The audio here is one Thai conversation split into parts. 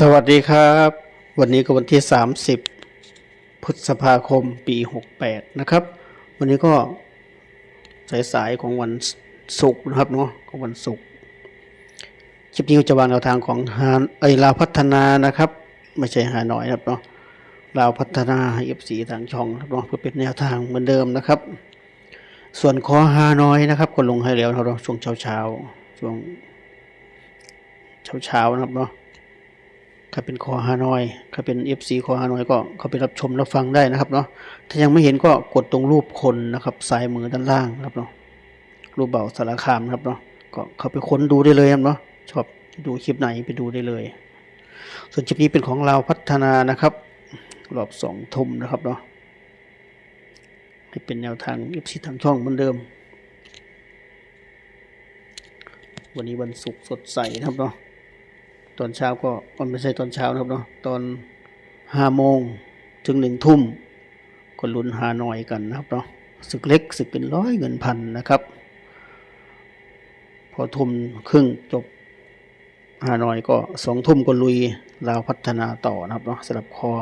สวัสดีครับ วันนี้ก็วันที่ 30 พฤษภาคมปี 68 นะครับ วันนี้ก็สายๆของวันศุกร์นะครับเนาะของวันศุกร์คลิปนี้จะวางแนวทางของฮานเอลาวพัฒนานะครับ ไม่ใช่หาหน่อยนะครับเนาะลาวพัฒนาเอฟซีทางช่องนะครับเนาะเพื่อเป็นแนวทางเหมือนเดิมนะครับ ส่วนคอฮานอยนะครับก็ลงให้แล้วนะครับเนาช่วงเช้าๆช่วงเช้าๆนะครับเนาะ ถ้าเป็นคอฮานอย ถ้าเป็น FC คอฮานอยก็เข้าไปรับชมรับฟังได้นะครับเนาะ ถ้ายังไม่เห็นก็กดตรงรูปคนนะครับซ้ายมือด้านล่างนะครับเนาะ รูปเบาสารคามนะครับเนาะ ก็เข้าไปค้นดูได้เลยครับเนาะ ชอบดูคลิปไหนไปดูได้เลย ส่วนคลิปนี้เป็นของเราพัฒนานะครับ รอบสองทุ่มนะครับเนาะให้เป็นแนวทาง FC ทางช่องเหมือนเดิม วันนี้วันศุกร์สดใสนะครับเนาะ ตอนเช้าก็มันไม่ใช่ตอนเช้านะครับเนาะตอนห้าโมงถึงหนึ่งทุ่มก็ลุ้นหาหน่อยกันนะครับเนาะศึกเล็กศึกเป็นร้อยเงินพันนะครับ พอทุ่มครึ่งจบหาหน่อยก็สองทุ่มก็ลุยลาวพัฒนาต่อนะครับเนาะสลับคอ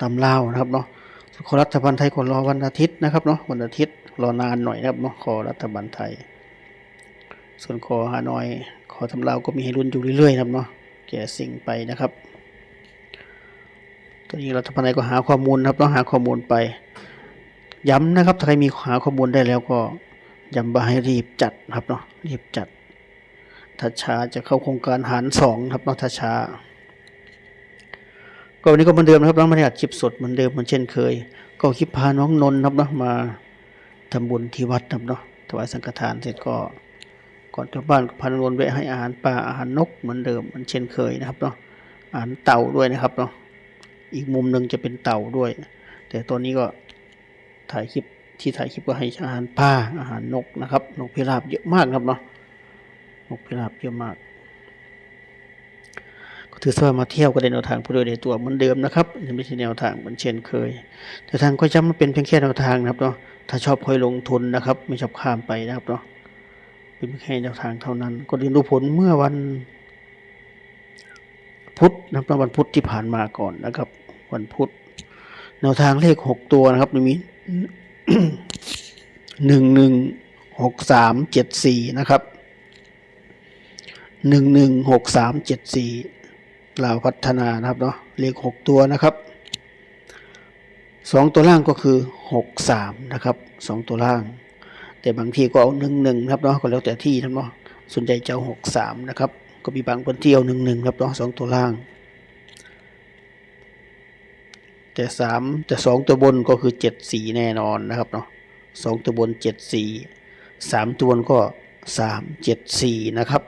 ตำลาวนะครับเนาะส่วนคอรัฐบาลไทยก็รอวันอาทิตย์นะครับเนาะวันอาทิตย์รอนานหน่อยนะครับเนาะคอรัฐบาลไทย ส่วนคอฮานอย อทำลาวก็มีให้รุ่นอยู่เรื่อยๆครับเนาะแก่สิ่งไปนะครับตอนนี้เรัฐบาลไทยก็หาข้อมูลครับต้องหาข้อมูลไป ย้ำนะครับถ้าใครมีหาข้อมูลได้แล้วก็ย้ำว่าให้รีบจัดครับเนาะรีบจัด ถ้าช้าจะเข้าโครงการหารสองครับเนาะถ้าช้าก็วันนี้ก็เหมือนเดิมนะครับน้องมาได้อัดคลิปสดเหมือนเดิมเหมือนเช่นเคย ก็คลิปพาน้องนนท์ครับเนาะมาทำบุญที่วัดครับเนาะถวายสังฆทานเสร็จก็ ก่อนกลับบ้านพานวนแวะให้อาหารปลาอาหารนกเหมือนเดิมเหมือนเช่นเคยนะครับเนาะอาหารเต่าด้วยนะครับเนาะอีกมุมหนึ่งจะเป็นเต่าด้วย แต่ตอนนี้ก็ถ่ายคลิปที่ถ่ายคลิปก็ให้อาหารปลาอาหารนกนะครับนกพิราบเยอะมากครับเนาะนกพิราบเยอะมาก ก็ถือว่ามาเที่ยวก็ได้แนวทางผู้โดยในตัวเหมือนเดิมนะครับยังไม่ใช่แนวทางเหมือนเช่นเคย แต่ทางก็ย้ำมาเป็นเพียงแค่แนวทางนะครับเนาะถ้าชอบค่อยลงทุนนะครับ ไม่ชอบข้ามไปนะครับเนาะ เป็นแค่แนวทางเท่านั้นก็เรียนรู้ผลเมื่อวัน พุธนะครับวันพุธที่ผ่านมาก่อนนะครับ วันพุธแนวทางเลขหกตัวนะครับมีหนึ่งหนึ่งหกสามเจ็ดสี่นะครับหนึ่งหนึ่งหกสามเจ็ดสี่ลาวพัฒนานะครับเนาะเลขหกตัวนะครับสองตัวล่างก็คือหกสามนะครับสองตัวล่าง แต่บางทีก็เอาหนึ่งหนึ่งครับเนาะก็แล้วแต่ที่นะเนาะส่วนใหญ่จะเอาหกสามนะครับ ก็มีบางคนที่เอาหนึ่งหนึ่งครับเนาะสองตัวล่าง แต่สามแต่สองตัวบนก็คือเจ็ดสี่แน่นอนนะครับเนาะสองตัวบนเจ็ดสี่สามตัวบนก็สามเจ็ดสี่นะครับ